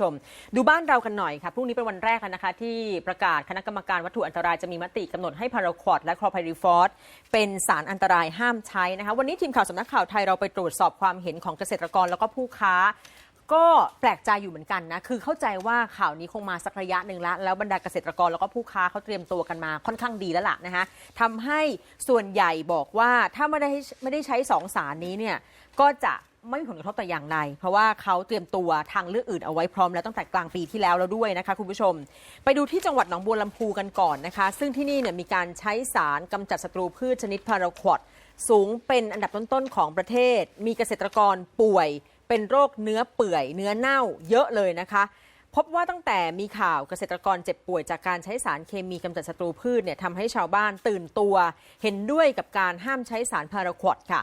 ชมดูบ้านเรากันหน่อยค่ะพรุ่งนี้เป็นวันแรกแล้วนะคะ ที่ประกาศคณะกรรมการวัตถุอันตรายจะมีมติกำหนดให้พาราควอดและคลอไพริฟอสเป็นสารอันตรายห้ามใช้นะคะ วันนี้ทีมข่าวสำนักข่าวไทยเราไปตรวจสอบความเห็นของเกษตรกรแล้วก็ผู้ค้า ก็แปลกใจอยู่เหมือนกันนะ คือเข้าใจว่าข่าวนี้คงมาสักระยะหนึ่งแล้ว แล้วบรรดาเกษตรกรแล้วก็ผู้ค้าเขาเตรียมตัวกันมาค่อนข้างดีแล้วล่ะนะคะทำให้ส่วนใหญ่บอกว่าถ้าไม่ได้ไม่ได้ใช้สองสารนี้เนี่ยก็จะ ไม่มีผลกระทบแต่อย่างใดเพราะว่าเขาเตรียมตัวทางเลือกอื่นเอาไว้พร้อมแล้วตั้งแต่กลางปีที่แล้วแล้วด้วยนะคะคุณผู้ชม ไปดูที่จังหวัดหนองบัวลำพูกันก่อนนะคะ ซึ่งที่นี่เนี่ยมีการใช้สารกำจัดศัตรูพืชชนิดพาราควอดสูงเป็นอันดับต้นๆของประเทศ มีเกษตรกรป่วย เป็นโรคเนื้อเปื่อย เนื้อเน่าเยอะเลยนะคะพบว่าตั้งแต่มีข่าวเกษตรกรเจ็บป่วยจากการใช้สารเคมีกำจัดศัตรูพืชเนี่ยทำให้ชาวบ้านตื่นตัว เห็นด้วยกับการห้ามใช้สารพาราควอดค่ะ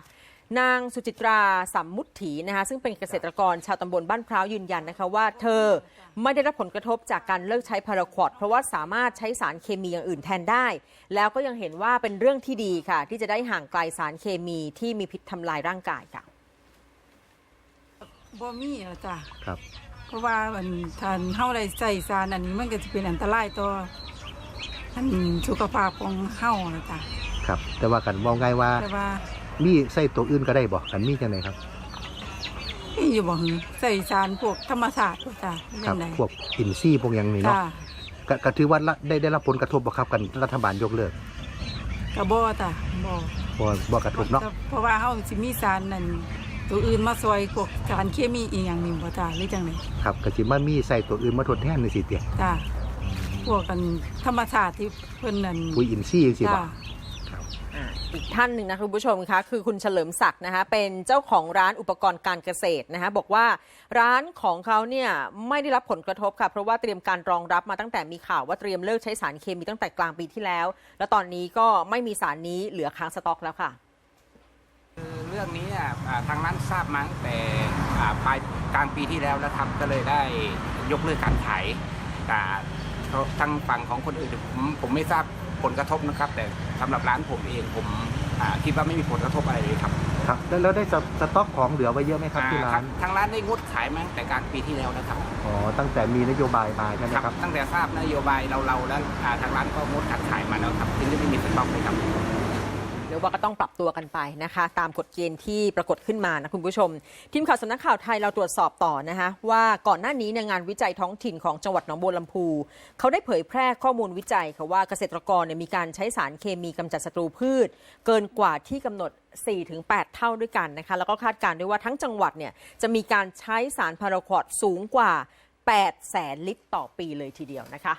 นางสุจิตราสัมมุตถีนะคะซึ่งเป็นเกษตรกรชาวตำบลบ้านพร้าวยืนยันนะคะว่าเธอไม่ได้รับผลกระทบจากการเลิกใช้พาราควอดเพราะว่าสามารถใช้สารเคมีอย่างอื่นแทนได้ แล้วก็ยังเห็นว่าเป็นเรื่องที่ดีค่ะ ที่จะได้ห่างไกลสารเคมีที่มีพิษทำลายร่างกายค่ะบ่มีแล้วจ้ะครับ เพราะว่ามันทานเฮาได้ใส่สารอันนี้มันก็จะเป็นอันตรายต่ออันสุขภาพของเฮาแล้วจ้ะครับ แต่ว่ากันมองไงายว่าแต่ว่า มีใส่ตัวอื่นก็ได้บ่กันมีจังไดครับมีอยู่บ่หือใส่สารพวกธรรมศาสตร์บ่จ้ะครัจังไดพวกอินทรีย์พวกหยังนี่เนาะจ้ะก็ก็ถือว่าละได้ได้รับผลกระทบบ่ครับกันรัฐบาลยกเลิกก็บ่จ้ะบ่บ่บ่กระทบเนาะเพราะว่าเฮาสิมีสารนั่นตัวอื่นมาซอยพวกสารเคมีอีหยังนี่บ่จ้ะหรือจังไดครับก็สิมามีใส่ตัวอื่นมาทดแทนจังซี่เตียจ้ะพวกกันธรรมศาสตร์ที่เพิ่นนั่นปุ๋ยอินทรีย์จังซี่บ่จ้ะ อีกท่านหนึ่งนะคุณผู้ชมคะคือคุณเฉลิมศักดิ์นะคะเป็นเจ้าของร้านอุปกรณ์การเกษตรนะคะบอกว่าร้านของเขาเนี่ยไม่ได้รับผลกระทบค่ะเพราะว่าเตรียมการรองรับมาตั้งแต่มีข่าวว่าเตรียมเลิกใช้สารเคมีตั้งแต่กลางปีที่แล้ว แล้วตอนนี้ก็ไม่มีสารนี้เหลือค้างสต็อกแล้วค่ะเรื่องนี้ทางร้านทราบมาตั้งแต่ปลายกลางปีที่แล้วแล้วครับก็เลยได้ยกเลิกการขายแต่ทางฝั่งของคนอื่นผมผมไม่ทราบ ผลกระทบนะครับ แต่สำหรับร้านผมเองผมอ่าคิดว่าไม่มีผลกระทบอะไรเลยครับครับแล้วแล้วได้สสต็อกของเหลือไว้เยอะไหมครับที่อ่าร้าน ทางร้านได้งดขายมาตั้งแต่กลางปีที่แล้วนะครับอ๋อตั้งแต่มีนโยบายมาใช่ไหมครับครับตั้งแต่ทราบนโยบายเราเราแล้วอ่าทางร้านก็งดการขายมาแล้วครับจึงได้ไม่มีสต็อกเลยครับ เดี๋ยวว่าก็ต้องปรับตัวกันไปนะคะ ตามกฎเกณฑ์ที่ปรากฏขึ้นมานะคุณผู้ชม ทีมข่าวสำนักข่าวไทยเราตรวจสอบต่อนะคะว่าก่อนหน้านี้เนี่ยงานวิจัยท้องถิ่นของจังหวัดหนองบัวลำพูเขาได้เผยแพร่ข้อมูลวิจัยค่ะว่าเกษตรกรเนี่ยมีการใช้สารเคมีกำจัดศัตรูพืช เกินกว่าที่กำหนด 4-8 เท่าด้วยกันนะคะแล้วก็คาดการณ์ด้วยว่าทั้งจังหวัดเนี่ยจะมีการใช้สารพาราควอดสูงกว่า 8 แสนลิตรต่อปีเลยทีเดียวนะคะ